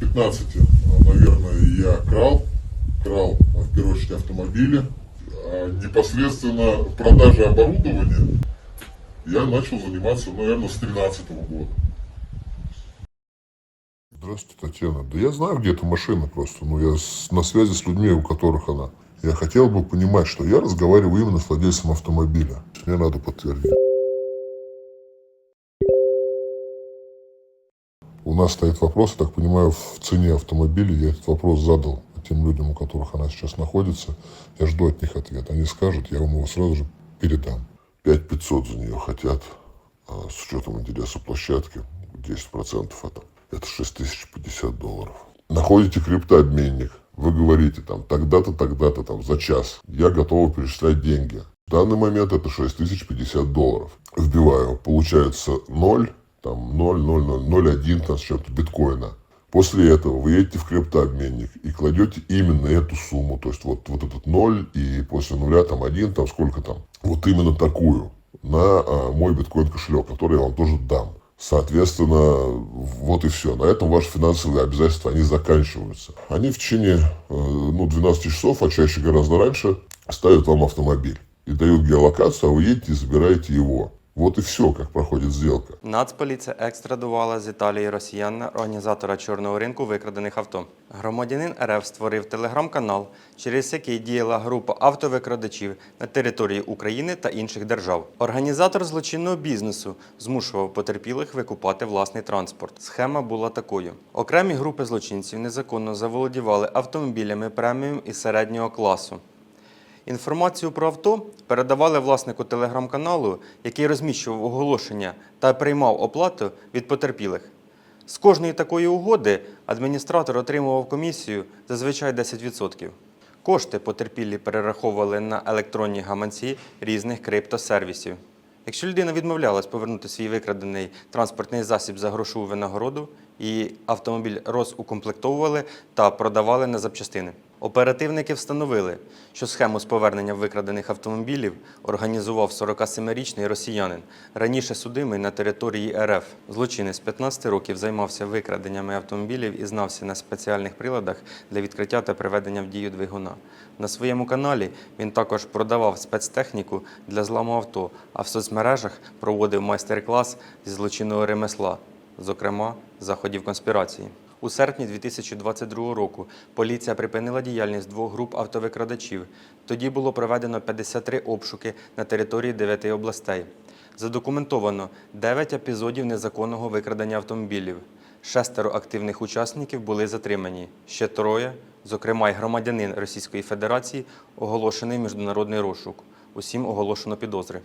15, наверное, я крал, крал в первую очередь автомобили. А непосредственно продажей оборудования я начал заниматься, наверное, с 13 года. Здравствуйте, Татьяна. Да я знаю, где эта машина просто. Ну, я с- на связи с людьми, у которых она. Я хотел бы понимать, что я разговариваю именно с владельцем автомобиля. Мне надо подтвердить. У нас стоит вопрос, я так понимаю, в цене автомобиля. Я этот вопрос задал тем людям, у которых она сейчас находится. Я жду от них ответ. Они скажут, я вам его сразу же передам. 5500 за нее хотят, а с учетом интереса площадки 10% это, это 6050 долларов. Находите криптообменник, вы говорите там тогда-то, тогда-то там за час. Я готов перечислять деньги. В данный момент это 6050 долларов. Вбиваю, получается 0, там 0, 0, 0, 0,1 там с чем-то биткоина. После этого вы едете в криптообменник и кладете именно эту сумму, то есть вот, вот этот ноль и после нуля там один, там сколько там, вот именно такую на а, мой биткоин кошелек, который я вам тоже дам. Соответственно, вот и все. На этом ваши финансовые обязательства, они заканчиваются. Они в течение э, ну, 12 часов, а чаще гораздо раньше, ставят вам автомобиль и дают геолокацию, а вы едете и забираете его. Вот и все, как проходит сделка. Нацполіція екстрадувала з Італії росіянина, організатора чорного ринку викрадених авто. Громадянин РФ створив телеграм-канал, через який діяла група автовикрадачів на території України та інших держав. Організатор злочинного бізнесу змушував потерпілих викупати власний транспорт. Схема була такою: окремі групи злочинців незаконно заволодівали автомобілями преміум і середнього класу. Інформацію про авто передавали власнику телеграм-каналу, який розміщував оголошення та приймав оплату від потерпілих. З кожної такої угоди адміністратор отримував комісію зазвичай 10%. Кошти потерпілі перераховували на електронні гаманці різних криптосервісів. Якщо людина відмовлялась повернути свій викрадений транспортний засіб за грошову винагороду, і автомобіль розукомплектовували та продавали на запчастини. Оперативники встановили, що схему з повернення викрадених автомобілів організував 47-річний росіянин, раніше судимий на території РФ. Злочинець 15 років займався викраденнями автомобілів і знався на спеціальних приладах для відкриття та приведення в дію двигуна. На своєму каналі він також продавав спецтехніку для зламу авто, а в соцмережах проводив майстер-клас зі злочинного ремесла, зокрема заходів конспірації. У серпні 2022 року поліція припинила діяльність двох груп автовикрадачів. Тоді було проведено 53 обшуки на території 9 областей. Задокументовано 9 епізодів незаконного викрадення автомобілів. Шестеро активних учасників були затримані. Ще троє, зокрема й громадянин Російської Федерації, оголошений міжнародний розшук. Усім оголошено підозри.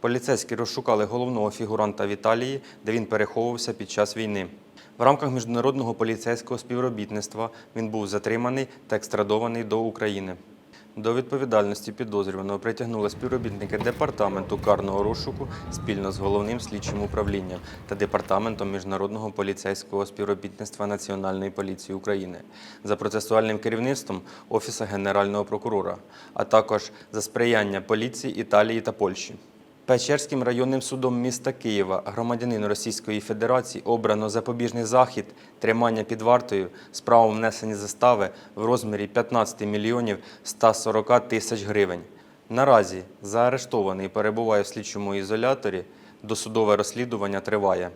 Поліцейські розшукали головного фігуранта в Італії, де він переховувався під час війни. В рамках міжнародного поліцейського співробітництва він був затриманий та екстрадований до України. До відповідальності підозрюваного притягнули співробітники департаменту карного розшуку спільно з головним слідчим управлінням та департаментом міжнародного поліцейського співробітництва Національної поліції України за процесуальним керівництвом Офісу Генерального прокурора, а також за сприяння поліції Італії та Польщі. Печерським районним судом міста Києва громадянину Російської Федерації обрано запобіжний захід тримання під вартою з правом внесення застави в розмірі 15 мільйонів 140 тисяч гривень. Наразі заарештований перебуває в слідчому ізоляторі. Досудове розслідування триває.